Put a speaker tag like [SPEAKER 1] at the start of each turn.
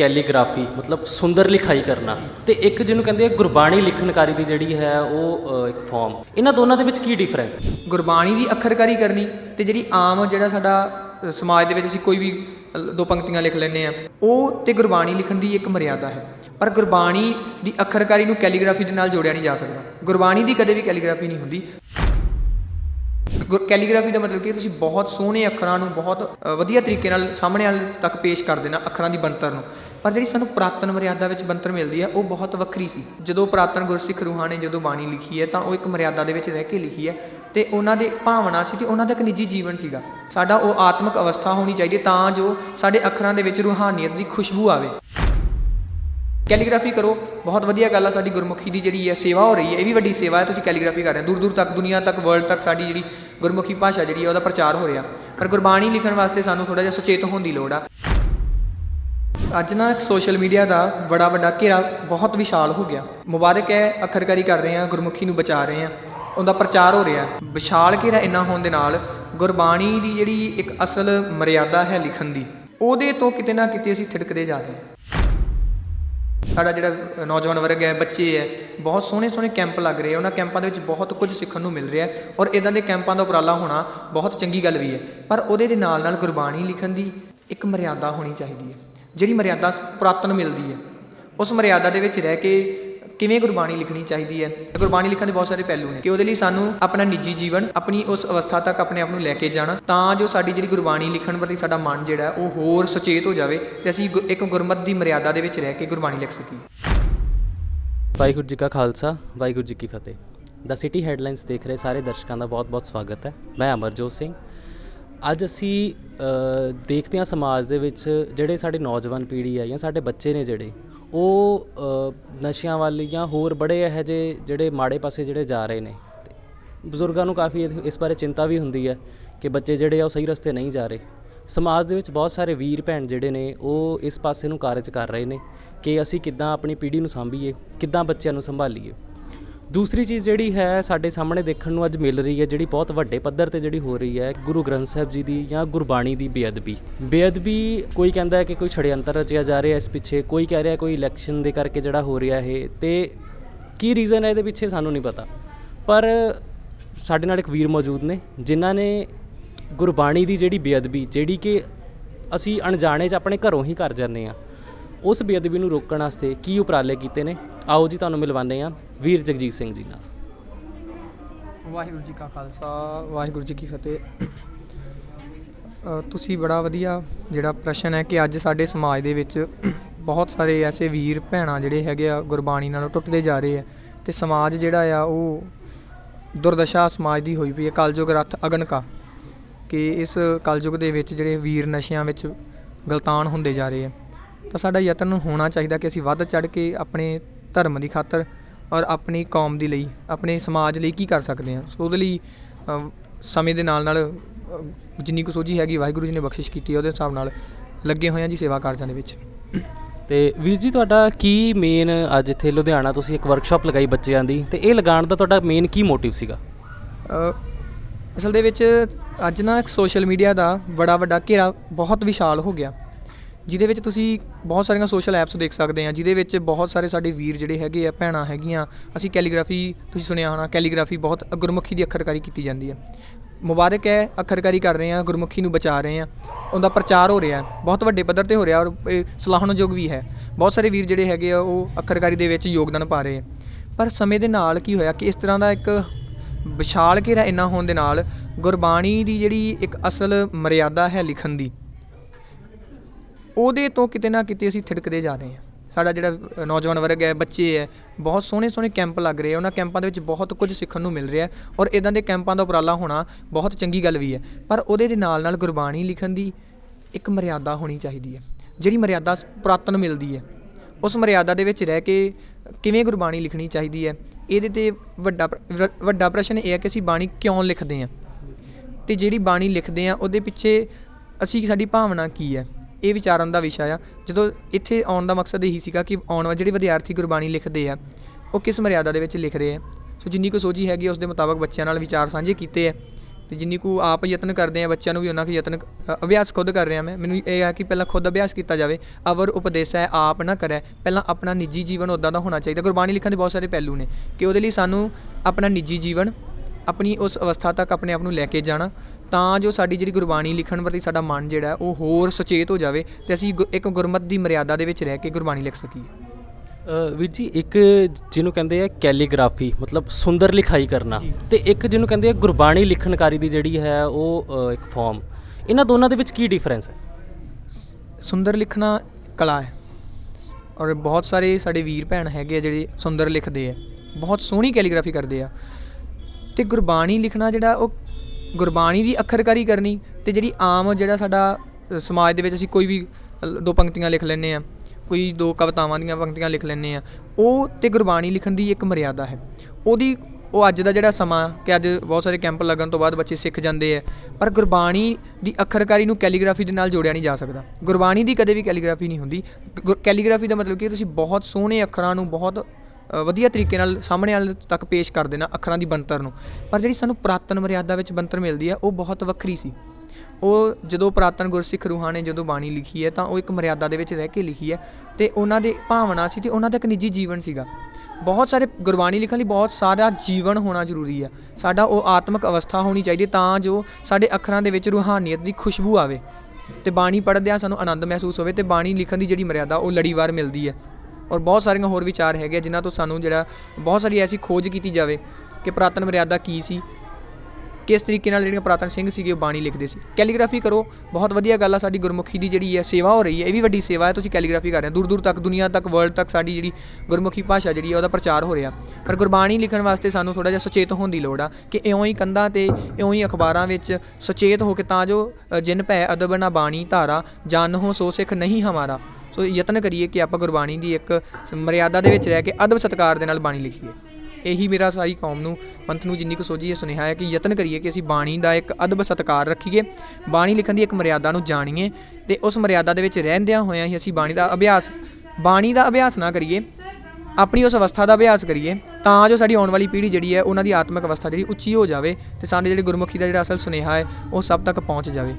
[SPEAKER 1] Calligraphy, ਮਤਲਬ ਸੁੰਦਰ ਲਿਖਾਈ ਕਰਨਾ। ਤੇ ਇੱਕ ਜਿਹਨੂੰ ਕਹਿੰਦੇ ਆ ਗੁਰਬਾਣੀ ਲਿਖਣਕਾਰੀ ਦੀ ਜਿਹੜੀ ਹੈ ਉਹ ਇੱਕ ਫਾਰਮ ਇਹਨਾਂ ਦੋਨਾਂ ਦੇ ਵਿੱਚ ਕੀ ਡਿਫਰੈਂਸ ਹੈ
[SPEAKER 2] ਗੁਰਬਾਣੀ ਦੀ ਅੱਖਰਕਾਰੀ ਕਰਨੀ ਤੇ ਜਿਹੜੀ ਆਮ ਜਿਹੜਾ ਸਾਡਾ ਸਮਾਜ ਦੇ ਵਿੱਚ ਅਸੀਂ ਕੋਈ ਵੀ ਦੋ ਪੰਕਤੀਆਂ ਲਿਖ ਲੈਂਦੇ ਆ ਉਹ ਤੇ ਗੁਰਬਾਣੀ ਲਿਖਣ ਦੀ ਇੱਕ ਮਰਿਆਦਾ ਹੈ। ਪਰ ਗੁਰਬਾਣੀ ਦੀ ਅੱਖਰਕਾਰੀ ਨੂੰ ਕੈਲੀਗ੍ਰਾਫੀ ਦੇ ਨਾਲ ਜੋੜਿਆ ਨਹੀਂ ਜਾ ਸਕਦਾ। ਗੁਰਬਾਣੀ ਦੀ ਕਦੇ ਵੀ ਕੈਲੀਗ੍ਰਾਫੀ ਨਹੀਂ ਹੁੰਦੀ। ਕੈਲੀਗ੍ਰਾਫੀ ਦਾ ਮਤਲਬ ਕਿ ਤੁਸੀਂ ਬਹੁਤ ਸੋਹਣੇ ਅੱਖਰਾਂ ਨੂੰ ਬਹੁਤ ਵਧੀਆ ਤਰੀਕੇ ਨਾਲ ਸਾਹਮਣੇ ਵਾਲੇ ਤੱਕ ਪੇਸ਼ ਕਰ ਦੇਣਾ ਅੱਖਰਾਂ ਦੀ ਬਣਤਰ ਨੂੰ। ਪਰ ਜਿਹੜੀ ਸਾਨੂੰ ਪੁਰਾਤਨ ਮਰਿਆਦਾ ਵਿੱਚ ਬਣਤਰ ਮਿਲਦੀ ਹੈ ਉਹ ਬਹੁਤ ਵੱਖਰੀ ਸੀ। ਜਦੋਂ ਪੁਰਾਤਨ ਗੁਰਸਿੱਖ ਰੂਹਾਂ ਨੇ ਜਦੋਂ ਬਾਣੀ ਲਿਖੀ ਹੈ, ਤਾਂ ਉਹ ਇੱਕ ਮਰਿਆਦਾ ਦੇ ਵਿੱਚ ਰਹਿ ਕੇ ਲਿਖੀ ਹੈ ਤੇ ਉਹਨਾਂ ਦੇ ਭਾਵਨਾ ਸੀ ਤੇ ਉਹਨਾਂ ਦਾ ਇੱਕ ਨਿੱਜੀ ਜੀਵਨ ਸੀਗਾ। ਸਾਡਾ ਉਹ ਆਤਮਿਕ ਅਵਸਥਾ ਹੋਣੀ ਚਾਹੀਦੀ ਤਾਂ ਜੋ ਸਾਡੇ ਅੱਖਰਾਂ ਦੇ ਵਿੱਚ ਰੂਹਾਨੀਅਤ ਦੀ ਖੁਸ਼ਬੂ ਆਵੇ। ਕੈਲੀਗ੍ਰਾਫੀ ਕਰੋ, ਬਹੁਤ ਵਧੀਆ ਗੱਲ ਆ ਸਾਡੀ ਗੁਰਮੁਖੀ ਦੀ ਜਿਹੜੀ ਹੈ ਸੇਵਾ ਹੋ ਰਹੀ ਹੈ, ਇਹ ਵੀ ਵੱਡੀ ਸੇਵਾ ਹੈ, ਤੁਸੀਂ ਕੈਲੀਗ੍ਰਾਫੀ ਕਰ ਰਹੇ ਹੋ। ਦੂਰ ਦੂਰ ਤੱਕ, ਦੁਨੀਆ ਤੱਕ ਵਰਲਡ ਤੱਕ ਸਾਡੀ ਜਿਹੜੀ ਗੁਰਮੁਖੀ ਭਾਸ਼ਾ ਜਿਹੜੀ ਹੈ ਉਹਦਾ ਪ੍ਰਚਾਰ ਹੋ ਰਿਹਾ। ਪਰ ਗੁਰਬਾਣੀ ਲਿਖਣ ਵਾਸਤੇ ਸਾਨੂੰ ਥੋੜਾ ਜਿਹਾ ਸੁਚੇਤ ਹੋਣ ਦੀ ਲੋੜ ਆ। ਅੱਜ ਨਾ ਸੋਸ਼ਲ ਮੀਡੀਆ ਦਾ ਬੜਾ ਵੱਡਾ ਘੇਰਾ ਬਹੁਤ ਵਿਸ਼ਾਲ ਹੋ ਗਿਆ। ਮੁਬਾਰਕ ਹੈ, ਅੱਖਰਕਾਰੀ ਕਰ ਰਹੇ ਹਾਂ, ਗੁਰਮੁਖੀ ਨੂੰ ਬਚਾ ਰਹੇ ਹਾਂ। ਉਹਦਾ ਪ੍ਰਚਾਰ ਹੋ ਰਿਹਾ। ਵਿਸ਼ਾਲ ਘੇਰਾ ਇੰਨਾ ਹੋਣ ਦੇ ਨਾਲ ਗੁਰਬਾਣੀ ਦੀ ਜਿਹੜੀ ਇੱਕ ਅਸਲ ਮਰਿਆਦਾ ਹੈ ਲਿਖਣ ਦੀ, ਉਹਦੇ ਤੋਂ ਕਿਤੇ ਨਾ ਕਿਤੇ ਅਸੀਂ ਥਿੜਕਦੇ ਜਾ ਰਹੇ ਹਾਂ। ਸਾਡਾ ਜਿਹੜਾ ਨੌਜਵਾਨ ਵਰਗ ਹੈ, ਬੱਚੇ ਹੈ, ਬਹੁਤ ਸੋਹਣੇ ਸੋਹਣੇ ਕੈਂਪ ਲੱਗ ਰਹੇ ਆ। ਉਹਨਾਂ ਕੈਂਪਾਂ ਦੇ ਵਿੱਚ ਬਹੁਤ ਕੁਝ ਸਿੱਖਣ ਨੂੰ ਮਿਲ ਰਿਹਾ ਔਰ ਇਦਾਂ ਦੇ ਕੈਂਪਾਂ ਦਾ ਉਪਰਾਲਾ ਹੋਣਾ ਬਹੁਤ ਚੰਗੀ ਗੱਲ ਵੀ ਹੈ। ਪਰ ਉਹਦੇ ਦੇ ਨਾਲ ਨਾਲ ਗੁਰਬਾਣੀ ਲਿਖਣ ਦੀ ਇੱਕ ਮਰਿਆਦਾ ਹੋਣੀ ਚਾਹੀਦੀ ਹੈ। ਜਿਹੜੀ ਮਰਿਆਦਾ ਪੁਰਾਤਨ ਮਿਲਦੀ ਹੈ, ਉਸ ਮਰਿਆਦਾ ਦੇ ਵਿੱਚ ਰਹਿ ਕੇ ਕਿਵੇਂ ਗੁਰਬਾਣੀ ਲਿਖਣੀ ਚਾਹੀਦੀ ਹੈ? ਗੁਰਬਾਣੀ ਲਿਖਣ ਦੇ ਬਹੁਤ ਸਾਰੇ ਪਹਿਲੂ ਨੇ। ਕਿ ਉਹਦੇ ਲਈ ਸਾਨੂੰ ਆਪਣਾ ਨਿੱਜੀ ਜੀਵਨ, ਆਪਣੀ ਉਸ ਅਵਸਥਾ ਤੱਕ ਆਪਣੇ ਆਪ ਨੂੰ ਲੈ ਕੇ ਜਾਣਾ, ਤਾਂ ਜੋ ਸਾਡੀ ਜਿਹੜੀ ਗੁਰਬਾਣੀ ਲਿਖਣ ਪ੍ਰਤੀ ਸਾਡਾ ਮਨ ਜਿਹੜਾ ਉਹ ਹੋਰ ਸੁਚੇਤ ਹੋ ਜਾਵੇ ਤੇ ਅਸੀਂ ਗੁ- ਇੱਕ ਗੁਰਮਤ ਦੀ ਮਰਿਆਦਾ ਦੇ ਵਿੱਚ ਰਹਿ ਕੇ ਗੁਰਬਾਣੀ ਲਿਖ ਸਕੀਏ।
[SPEAKER 1] ਵਾਹਿਗੁਰੂ ਜੀ ਕਾ ਖਾਲਸਾ, ਵਾਹਿਗੁਰੂ ਜੀ ਕੀ ਫਤਿਹ। ਦਾ ਸਿਟੀ ਹੈਡਲਾਈਨਸ ਦੇਖ ਰਹੇ ਸਾਰੇ ਦਰਸ਼ਕਾਂ ਦਾ ਬਹੁਤ-ਬਹੁਤ ਸਵਾਗਤ ਹੈ। ਮੈਂ ਅਮਰਜੋਤ ਸਿੰਘ ਅੱਜ ਅਸੀਂ ਦੇਖਦੇ ਹਾਂ ਸਮਾਜ ਦੇ ਵਿੱਚ ਜਿਹੜੇ ਸਾਡੇ ਨੌਜਵਾਨ ਪੀੜ੍ਹੀ ਆ ਜਾਂ ਸਾਡੇ ਬੱਚੇ ਨੇ ਜਿਹੜੇ, ਉਹ ਨਸ਼ਿਆਂ ਵੱਲ ਜਾਂ ਹੋਰ ਬੜੇ ਇਹੋ ਜਿਹੇ ਜਿਹੜੇ ਮਾੜੇ ਪਾਸੇ ਜਿਹੜੇ ਜਾ ਰਹੇ ਨੇ। ਬਜ਼ੁਰਗਾਂ ਨੂੰ ਕਾਫੀ ਇਸ ਬਾਰੇ ਚਿੰਤਾ ਵੀ ਹੁੰਦੀ ਹੈ ਕਿ ਬੱਚੇ ਜਿਹੜੇ ਆ ਉਹ ਸਹੀ ਰਸਤੇ ਨਹੀਂ ਜਾ ਰਹੇ। ਸਮਾਜ ਦੇ ਵਿੱਚ ਬਹੁਤ ਸਾਰੇ ਵੀਰ ਭੈਣ ਜਿਹੜੇ ਨੇ, ਉਹ ਇਸ ਪਾਸੇ ਨੂੰ ਕਾਰਜ ਕਰ ਰਹੇ ਨੇ ਕਿ ਅਸੀਂ ਕਿੱਦਾਂ ਆਪਣੀ ਪੀੜ੍ਹੀ ਨੂੰ ਸੰਭੀਏ, ਕਿੱਦਾਂ ਬੱਚਿਆਂ ਨੂੰ ਸੰਭਾਲੀਏ। ਦੂਸਰੀ ਚੀਜ਼ ਜਿਹੜੀ ਹੈ, ਸਾਡੇ ਸਾਹਮਣੇ ਦੇਖਣ ਨੂੰ ਅੱਜ ਮਿਲ ਰਹੀ ਹੈ, ਜਿਹੜੀ ਬਹੁਤ ਵੱਡੇ ਪੱਧਰ ਤੇ ਜਿਹੜੀ ਹੋ ਰਹੀ ਹੈ, ਗੁਰੂ ਗ੍ਰੰਥ ਸਾਹਿਬ ਜੀ ਦੀ ਜਾਂ ਗੁਰਬਾਣੀ ਦੀ ਬੇਅਦਬੀ। ਬੇਅਦਬੀ ਕੋਈ ਕਹਿੰਦਾ ਹੈ ਕਿ ਕੋਈ ਛੜਯੰਤਰ ਰਚਿਆ ਜਾ ਰਿਹਾ ਇਸ ਪਿੱਛੇ, ਕੋਈ ਕਹਿ ਰਿਹਾ ਕੋਈ ਇਲੈਕਸ਼ਨ ਦੇ ਕਰਕੇ ਜਿਹੜਾ ਹੋ ਰਿਹਾ ਇਹ, ਤੇ ਕੀ ਰੀਜ਼ਨ ਹੈ ਇਹਦੇ ਪਿੱਛੇ ਸਾਨੂੰ ਨਹੀਂ ਪਤਾ। ਪਰ ਸਾਡੇ ਨਾਲ ਇੱਕ ਵੀਰ ਮੌਜੂਦ ਨੇ, ਜਿਨ੍ਹਾਂ ਨੇ ਗੁਰਬਾਣੀ ਦੀ ਜਿਹੜੀ ਬੇਅਦਬੀ, ਜਿਹੜੀ ਕਿ ਅਸੀਂ ਅਣਜਾਣੇ 'ਚ ਆਪਣੇ ਘਰੋਂ ਹੀ ਕਰ ਜਾਂਦੇ ਆ ਉਸ ਬੇਅਦਬੀ ਨੂੰ ਰੋਕਣ ਵਾਸਤੇ ਕੀ ਉਪਰਾਲੇ ਕੀਤੇ ਨੇ? ਆਓ ਜੀ ਤੁਹਾਨੂੰ ਮਿਲਵਾਉਂਦੇ ਆ ਵੀਰ ਜਗਜੀਤ ਸਿੰਘ ਜੀ ਨਾਲ।
[SPEAKER 2] ਵਾਹਿਗੁਰੂ ਜੀ ਕਾ ਖਾਲਸਾ, ਵਾਹਿਗੁਰੂ ਜੀ ਕੀ ਫਤਿਹ। ਤੁਸੀਂ ਬੜਾ ਵਧੀਆ ਜਿਹੜਾ ਪ੍ਰਸ਼ਨ ਹੈ ਕਿ ਅੱਜ ਸਾਡੇ ਸਮਾਜ ਦੇ ਵਿੱਚ ਬਹੁਤ ਸਾਰੇ ਐਸੇ ਵੀਰ ਭੈਣਾਂ ਜਿਹੜੇ ਹੈਗੇ ਆ ਗੁਰਬਾਣੀ ਨਾਲੋਂ ਟੁੱਟਦੇ ਜਾ ਰਹੇ ਆ ਤੇ ਸਮਾਜ ਜਿਹੜਾ ਆ ਉਹ ਦੁਰਦਸ਼ਾ ਸਮਾਜ ਦੀ ਹੋਈ ਪਈ ਹੈ ਕਲਯੁਗ ਰੱਥ ਅਗਨ ਕਾ। ਕਿ ਇਸ ਕਲਯੁਗ ਦੇ ਵਿੱਚ ਜਿਹੜੇ ਵੀਰ ਨਸ਼ਿਆਂ ਵਿੱਚ ਗਲਤਾਨ ਹੁੰਦੇ ਜਾ ਰਹੇ ਆ। ਤਾਂ ਸਾਡਾ ਯਤਨ ਹੋਣਾ ਚਾਹੀਦਾ ਕਿ ਅਸੀਂ ਵੱਧ ਚੜ ਕੇ ਆਪਣੇ ਧਰਮ ਦੀ ਖਾਤਰ ਔਰ ਆਪਣੀ ਕੌਮ ਦੀ ਲਈ ਆਪਣੇ ਸਮਾਜ ਲਈ ਕੀ ਕਰ ਸਕਦੇ ਹਾਂ। ਸੋ ਉਹਦੇ ਲਈ ਸਮੇਂ ਦੇ ਨਾਲ ਨਾਲ ਜਿੰਨੀ ਕੁ ਸੋਝੀ ਹੈਗੀ ਵਾਹਿਗੁਰੂ ਜੀ ਨੇ ਬਖਸ਼ਿਸ਼ ਕੀਤੀ ਹੈ ਉਹਦੇ ਹਿਸਾਬ ਨਾਲ ਲੱਗੇ ਹੋਏ ਹਾਂ ਜੀ ਸੇਵਾ ਕਾਰਜਾਂ ਦੇ ਵਿੱਚ।
[SPEAKER 1] ਤੇ ਵੀਰ ਜੀ ਤੁਹਾਡਾ ਕੀ ਮੇਨ ਅੱਜ ਇੱਥੇ ਲੁਧਿਆਣਾ ਤੁਸੀਂ ਇੱਕ ਵਰਕਸ਼ਾਪ ਲਗਾਈ ਬੱਚਿਆਂ ਦੀ ਤੇ ਇਹ ਲਗਾਉਣ ਦਾ ਤੁਹਾਡਾ ਮੇਨ ਕੀ ਮੋਟਿਵ ਸੀਗਾ?
[SPEAKER 2] ਅ, ਅਸਲ ਦੇ ਵਿੱਚ ਅੱਜ ਨਾ ਇੱਕ ਸੋਸ਼ਲ ਮੀਡੀਆ ਦਾ ਬੜਾ ਵੱਡਾ ਘੇਰਾ ਬਹੁਤ ਵਿਸ਼ਾਲ ਹੋ ਗਿਆ। ਜਿਹਦੇ ਵਿੱਚ ਤੁਸੀਂ ਬਹੁਤ ਸਾਰੀਆਂ ਸੋਸ਼ਲ ਐਪਸ ਦੇਖ ਸਕਦੇ ਆ ਜਿਹਦੇ ਵਿੱਚ ਬਹੁਤ ਸਾਰੇ ਸਾਡੇ ਵੀਰ ਜਿਹੜੇ ਹੈਗੇ ਆ, ਭੈਣਾਂ ਹੈਗੀਆਂ, ਅਸੀਂ ਕੈਲੀਗ੍ਰਾਫੀ ਤੁਸੀਂ ਸੁਣਿਆ ਹੋਣਾ ਕੈਲੀਗ੍ਰਾਫੀ ਬਹੁਤ ਗੁਰਮੁਖੀ ਦੀ ਅੱਖਰਕਾਰੀ ਕੀਤੀ ਜਾਂਦੀ ਹੈ। ਮੁਬਾਰਕ ਹੈ, ਅੱਖਰਕਾਰੀ ਕਰ ਰਹੇ ਆ ਗੁਰਮੁਖੀ ਨੂੰ ਬਚਾ ਰਹੇ ਆ ਉਹਦਾ ਪ੍ਰਚਾਰ ਹੋ ਰਿਹਾ ਬਹੁਤ ਵੱਡੇ ਪੱਧਰ ਤੇ ਹੋ ਰਿਹਾ ਔਰ ਇਹ ਸਲਾਹਣਯੋਗ ਵੀ ਹੈ। ਬਹੁਤ ਸਾਰੇ ਵੀਰ ਜਿਹੜੇ ਹੈਗੇ ਆ, ਉਹ ਅੱਖਰਕਾਰੀ ਦੇ ਵਿੱਚ ਯੋਗਦਾਨ ਪਾ ਰਹੇ ਆ ਪਰ ਸਮੇਂ ਦੇ ਨਾਲ ਕੀ ਹੋਇਆ ਕਿ ਇਸ ਤਰ੍ਹਾਂ ਦਾ ਇੱਕ ਵਿਸ਼ਾਲ ਘੇਰਾ ਇੰਨਾ ਹੋਣ ਦੇ ਨਾਲ ਗੁਰਬਾਣੀ ਦੀ ਜਿਹੜੀ ਇੱਕ ਅਸਲ ਮਰਿਆਦਾ ਹੈ ਲਿਖਣ ਦੀ ਉਹਦੇ ਤੋਂ ਕਿਤੇ ਨਾ ਕਿਤੇ ਅਸੀਂ ਥਿੜਕਦੇ ਜਾ ਰਹੇ ਹਾਂ। ਸਾਡਾ ਜਿਹੜਾ ਨੌਜਵਾਨ ਵਰਗ ਹੈ, ਬੱਚੇ ਹੈ, ਬਹੁਤ ਸੋਹਣੇ ਸੋਹਣੇ ਕੈਂਪ ਲੱਗ ਰਹੇ ਆ ਉਹਨਾਂ ਕੈਂਪਾਂ ਦੇ ਵਿੱਚ ਬਹੁਤ ਕੁਝ ਸਿੱਖਣ ਨੂੰ ਮਿਲ ਰਿਹਾ ਔਰ ਇਦਾਂ ਦੇ ਕੈਂਪਾਂ ਦਾ ਉਪਰਾਲਾ ਹੋਣਾ ਬਹੁਤ ਚੰਗੀ ਗੱਲ ਵੀ ਹੈ। ਪਰ ਉਹਦੇ ਦੇ ਨਾਲ ਨਾਲ ਗੁਰਬਾਣੀ ਲਿਖਣ ਦੀ ਇੱਕ ਮਰਿਆਦਾ ਹੋਣੀ ਚਾਹੀਦੀ ਹੈ, ਜਿਹੜੀ ਮਰਿਆਦਾ ਸ- ਪੁਰਾਤਨ ਮਿਲਦੀ ਹੈ। ਉਸ ਮਰਿਆਦਾ ਦੇ ਵਿੱਚ ਰਹਿ ਕੇ ਕਿਵੇਂ ਗੁਰਬਾਣੀ ਲਿਖਣੀ ਚਾਹੀਦੀ ਹੈ, ਇਹਦੇ ਤੇ ਵੱਡਾ ਵੱਡਾ ਪ੍ਰਸ਼ਨ ਇਹ ਹੈ ਕਿ ਅਸੀਂ ਬਾਣੀ ਕਿਉਂ ਲਿਖਦੇ ਹਾਂ? ਤੇ ਜਿਹੜੀ ਬਾਣੀ ਲਿਖਦੇ ਆ ਉਹਦੇ ਪਿੱਛੇ ਅਸੀਂ, ਸਾਡੀ ਭਾਵਨਾ ਕੀ ਹੈ? ਇਹ ਵਿਚਾਰਨ ਦਾ ਵਿਸ਼ਾ ਆ। ਜਦੋਂ ਇੱਥੇ ਆਉਣ ਦਾ ਮਕਸਦ ਇਹੀ ਸੀਗਾ ਕਿ ਆਉਣ ਵਾਲੇ ਜਿਹੜੇ ਵਿਦਿਆਰਥੀ ਗੁਰਬਾਣੀ ਲਿਖਦੇ ਆ, ਉਹ ਕਿਸ ਮਰਿਆਦਾ ਦੇ ਵਿੱਚ ਲਿਖ ਰਹੇ ਆ। ਸੋ ਜਿੰਨੀ ਕੁ ਸੋਝੀ ਹੈਗੀ ਉਸ ਦੇ ਮੁਤਾਬਕ ਬੱਚਿਆਂ ਨਾਲ ਵਿਚਾਰ ਸਾਂਝੇ ਕੀਤੇ ਆ। ਤੇ ਜਿੰਨੀ ਕੁ ਆਪ ਯਤਨ ਕਰਦੇ ਆ, ਬੱਚਿਆਂ ਨੂੰ ਵੀ ਉਹਨਾਂ ਕੋ ਯਤਨ ਅਭਿਆਸ ਖੁਦ ਕਰ ਰਿਹਾ ਮੈਂ। ਮੈਨੂੰ ਇਹ ਆ ਕਿ ਪਹਿਲਾਂ ਖੁਦ ਅਭਿਆਸ ਕੀਤਾ ਜਾਵੇ। ਅਵਰ ਉਪਦੇਸ਼ ਹੈ, ਆਪ ਨਾ ਕਰੇ। ਪਹਿਲਾਂ ਆਪਣਾ ਨਿੱਜੀ ਜੀਵਨ ਉਦਾਂ ਦਾ ਹੋਣਾ ਚਾਹੀਦਾ। ਗੁਰਬਾਣੀ ਲਿਖਣ ਦੇ ਬਹੁਤ ਸਾਰੇ ਪਹਿਲੂ ਨੇ ਕਿ ਉਹਦੇ ਲਈ ਸਾਨੂੰ ਆਪਣਾ ਨਿੱਜੀ ਜੀਵਨ, ਆਪਣੀ ਉਸ ਅਵਸਥਾ ਤੱਕ ਆਪਣੇ ਆਪ ਨੂੰ ਲੈ ਕੇ ਜਾਣਾ ਤਾਂ ਜੋ ਸਾਡੀ ਜਿਹੜੀ ਗੁਰਬਾਣੀ ਲਿਖਣ ਪ੍ਰਤੀ ਸਾਡਾ ਮਨ ਜਿਹੜਾ ਉਹ ਹੋਰ ਸੁਚੇਤ ਹੋ ਜਾਵੇ ਤੇ ਅਸੀਂ ਇੱਕ ਗੁਰਮਤ ਦੀ ਮਰਿਆਦਾ ਦੇ ਵਿੱਚ ਰਹਿ ਕੇ ਗੁਰਬਾਣੀ ਲਿਖ ਸਕੀਏ।
[SPEAKER 1] ਵੀਰ ਜੀ ਇੱਕ ਜਿਹਨੂੰ ਕਹਿੰਦੇ ਆ ਕੈਲੀਗ੍ਰਾਫੀ ਮਤਲਬ ਸੁੰਦਰ ਲਿਖਾਈ ਕਰਨਾ ਤੇ ਇੱਕ ਜਿਹਨੂੰ ਕਹਿੰਦੇ ਆ ਗੁਰਬਾਣੀ ਲਿਖਣਕਾਰੀ ਦੀ ਜਿਹੜੀ ਹੈ ਉਹ ਇੱਕ ਫਾਰਮ ਇਹਨਾਂ ਦੋਨਾਂ ਦੇ ਵਿੱਚ ਕੀ ਡਿਫਰੈਂਸ ਹੈ?
[SPEAKER 2] ਸੁੰਦਰ ਲਿਖਣਾ ਕਲਾ ਹੈ। ਔਰ ਬਹੁਤ ਸਾਰੇ ਸਾਡੇ ਵੀਰ ਭੈਣ ਹੈਗੇ ਆ ਜਿਹੜੇ ਸੁੰਦਰ ਲਿਖਦੇ ਆ। ਬਹੁਤ ਸੋਹਣੀ ਕੈਲੀਗ੍ਰਾਫੀ ਕਰਦੇ ਆ। ਤੇ ਗੁਰਬਾਣੀ ਲਿਖਣਾ ਜਿਹੜਾ ਉਹ ਗੁਰਬਾਣੀ ਦੀ ਅੱਖਰਕਾਰੀ ਕਰਨੀ ਤੇ ਜਿਹੜੀ ਆਮ ਜਿਹੜਾ ਸਾਡਾ ਸਮਾਜ ਦੇ ਵਿੱਚ ਅਸੀਂ ਕੋਈ ਵੀ ਦੋ ਪੰਕਤੀਆਂ ਲਿਖ ਲੈਂਦੇ ਆ ਕੋਈ ਦੋ ਕਵਿਤਾਵਾਂ ਦੀਆਂ ਪੰਕਤੀਆਂ ਲਿਖ ਲੈਂਦੇ ਆ ਉਹ ਤੇ ਗੁਰਬਾਣੀ ਲਿਖਣ ਦੀ ਇੱਕ ਮਰਿਆਦਾ ਹੈ। ਉਹਦੀ, ਉਹ ਅੱਜ ਦਾ ਜਿਹੜਾ ਸਮਾਂ ਕਿ ਅੱਜ ਬਹੁਤ ਸਾਰੇ ਕੈਂਪ ਲੱਗਣ ਤੋਂ ਬਾਅਦ ਬੱਚੇ ਸਿੱਖ ਜਾਂਦੇ ਆ, ਪਰ ਗੁਰਬਾਣੀ ਦੀ ਅੱਖਰਕਾਰੀ ਨੂੰ ਕੈਲੀਗ੍ਰਾਫੀ ਦੇ ਨਾਲ ਜੋੜਿਆ ਨਹੀਂ ਜਾ ਸਕਦਾ। ਗੁਰਬਾਣੀ ਦੀ ਕਦੇ ਵੀ ਕੈਲੀਗ੍ਰਾਫੀ ਨਹੀਂ ਹੁੰਦੀ। ਕੈਲੀਗ੍ਰਾਫੀ ਦਾ ਮਤਲਬ ਕਿ ਤੁਸੀਂ ਬਹੁਤ ਸੋਹਣੇ ਅੱਖਰਾਂ ਨੂੰ ਬਹੁਤ ਵਧੀਆ ਤਰੀਕੇ ਨਾਲ ਸਾਹਮਣੇ ਵਾਲੇ ਤੱਕ ਪੇਸ਼ ਕਰਦੇ ਨਾ ਅੱਖਰਾਂ ਦੀ ਬਣਤਰ ਨੂੰ। ਪਰ ਜਿਹੜੀ ਸਾਨੂੰ ਪੁਰਾਤਨ ਮਰਿਆਦਾ ਵਿੱਚ ਬਣਤਰ ਮਿਲਦੀ ਹੈ, ਉਹ ਬਹੁਤ ਵੱਖਰੀ ਸੀ। ਉਹ ਜਦੋਂ ਪੁਰਾਤਨ ਗੁਰਸਿੱਖ ਰੂਹਾਂ ਨੇ ਜਦੋਂ ਬਾਣੀ ਲਿਖੀ ਹੈ, ਤਾਂ ਉਹ ਇੱਕ ਮਰਿਆਦਾ ਦੇ ਵਿੱਚ ਰਹਿ ਕੇ ਲਿਖੀ ਹੈ ਤੇ ਉਹਨਾਂ ਦੇ ਭਾਵਨਾ ਸੀ ਤੇ ਉਹਨਾਂ ਦਾ ਇੱਕ ਨਿੱਜੀ ਜੀਵਨ ਸੀਗਾ। ਬਹੁਤ ਸਾਰੇ ਗੁਰਬਾਣੀ ਲਿਖਣ ਲਈ ਬਹੁਤ ਸਾਰਾ ਜੀਵਨ ਹੋਣਾ ਜ਼ਰੂਰੀ ਆ ਸਾਡਾ ਉਹ ਆਤਮਿਕ ਅਵਸਥਾ ਹੋਣੀ ਚਾਹੀਦੀ ਹੈ ਤਾਂ ਜੋ ਸਾਡੇ ਅੱਖਰਾਂ ਦੇ ਵਿੱਚ ਰੂਹਾਨੀਅਤ ਦੀ ਖੁਸ਼ਬੂ ਆਵੇ। ਤੇ ਬਾਣੀ ਪੜ੍ਹਦਿਆਂ ਸਾਨੂੰ ਆਨੰਦ ਮਹਿਸੂਸ ਹੋਵੇ ਤੇ ਬਾਣੀ ਲਿਖਣ ਦੀ ਜਿਹੜੀ ਮਰਿਆਦਾ, ਉਹ ਲੜੀਵਾਰ ਮਿਲਦੀ ਹੈ। ਔਰ ਬਹੁਤ ਸਾਰੀਆਂ ਹੋਰ ਵਿਚਾਰ ਹੈਗੇ ਆ ਜਿਨ੍ਹਾਂ ਤੋਂ ਸਾਨੂੰ ਜਿਹੜਾ ਬਹੁਤ ਸਾਰੀ ਐਸੀ ਖੋਜ ਕੀਤੀ ਜਾਵੇ ਕਿ ਪੁਰਾਤਨ ਮਰਿਆਦਾ ਕੀ ਸੀ ਕਿਸ ਤਰੀਕੇ ਨਾਲ ਜਿਹੜੀਆਂ ਪੁਰਾਤਨ ਸਿੰਘ ਸੀਗੇ ਉਹ ਬਾਣੀ ਲਿਖਦੇ ਸੀ। ਕੈਲੀਗ੍ਰਾਫੀ ਕਰੋ ਬਹੁਤ ਵਧੀਆ ਗੱਲ ਆ ਸਾਡੀ ਗੁਰਮੁਖੀ ਦੀ ਜਿਹੜੀ ਹੈ ਸੇਵਾ ਹੋ ਰਹੀ ਹੈ ਇਹ ਵੀ ਵੱਡੀ ਸੇਵਾ ਹੈ ਤੁਸੀਂ ਕੈਲੀਗ੍ਰਾਫੀ ਕਰ ਰਹੇ ਹੋ। ਦੂਰ ਦੂਰ ਤੱਕ ਦੁਨੀਆ ਤੱਕ ਵਰਲਡ ਤੱਕ ਸਾਡੀ ਜਿਹੜੀ ਗੁਰਮੁਖੀ ਭਾਸ਼ਾ ਜਿਹੜੀ ਹੈ ਉਹਦਾ ਪ੍ਰਚਾਰ ਹੋ ਰਿਹਾ। ਪਰ ਗੁਰਬਾਣੀ ਲਿਖਣ ਵਾਸਤੇ ਸਾਨੂੰ ਥੋੜਾ ਜਿਹਾ ਸੁਚੇਤ ਹੋਣ ਦੀ ਲੋੜ ਆ ਕਿ ਇਉਂ ਹੀ ਕੰਧਾਂ ਤੇ ਇਉਂ ਹੀ ਅਖਬਾਰਾਂ ਵਿੱਚ ਸੁਚੇਤ ਹੋ ਕੇ ਤਾਂ ਜੋ ਅ, ਜਿਨ ਭੈ ਅਦਬ ਨਾ ਬਾਣੀ ਧਾਰਾ ਜਨ ਹੋ ਸੋ ਸਿੱਖ ਨਹੀਂ ਹਮਾਰਾ। ਸੋ ਯਤਨ ਕਰੀਏ ਕਿ ਆਪਾਂ ਗੁਰਬਾਣੀ ਦੀ ਇੱਕ ਮਰਿਆਦਾ ਦੇ ਵਿੱਚ ਰਹਿ ਕੇ ਅਦਬ ਸਤਕਾਰ ਦੇ ਨਾਲ ਬਾਣੀ ਲਿਖੀਏ। ਇਹੀ ਮੇਰਾ ਸਾਰੀ ਕੌਮ ਨੂੰ, ਪੰਥ ਨੂੰ ਜਿੰਨੀ ਕੁ ਸੋਝੀ ਹੈ, ਸੁਨੇਹਾ ਹੈ ਕਿ ਯਤਨ ਕਰੀਏ ਕਿ ਅਸੀਂ ਬਾਣੀ ਦਾ ਇੱਕ ਅਦਬ ਸਤਕਾਰ ਰੱਖੀਏ, ਬਾਣੀ ਲਿਖਣ ਦੀ ਇੱਕ ਮਰਿਆਦਾ ਨੂੰ ਜਾਣੀਏ ਤੇ ਉਸ ਮਰਿਆਦਾ ਦੇ ਵਿੱਚ ਰਹਿੰਦਿਆਂ ਹੋਇਆਂ ਹੀ ਅਸੀਂ ਬਾਣੀ ਦਾ ਅਭਿਆਸ, ਬਾਣੀ ਦਾ ਅਭਿਆਸ ਨਾ ਕਰੀਏ, ਆਪਣੀ ਉਸ ਅਵਸਥਾ ਦਾ ਅਭਿਆਸ ਕਰੀਏ, ਤਾਂ ਜੋ ਸਾਡੀ ਆਉਣ ਵਾਲੀ ਪੀੜ੍ਹੀ ਜਿਹੜੀ ਹੈ, ਉਹਨਾਂ ਦੀ ਆਤਮਿਕ ਅਵਸਥਾ ਜਿਹੜੀ ਉੱਚੀ ਹੋ ਜਾਵੇ ਤੇ ਸਾਡੇ ਜਿਹੜੇ ਗੁਰਮੁਖੀ ਦਾ ਜਿਹੜਾ ਅਸਲ ਸੁਨੇਹਾ ਹੈ, ਉਹ ਸਭ ਤੱਕ ਪਹੁੰਚ ਜਾਵੇ।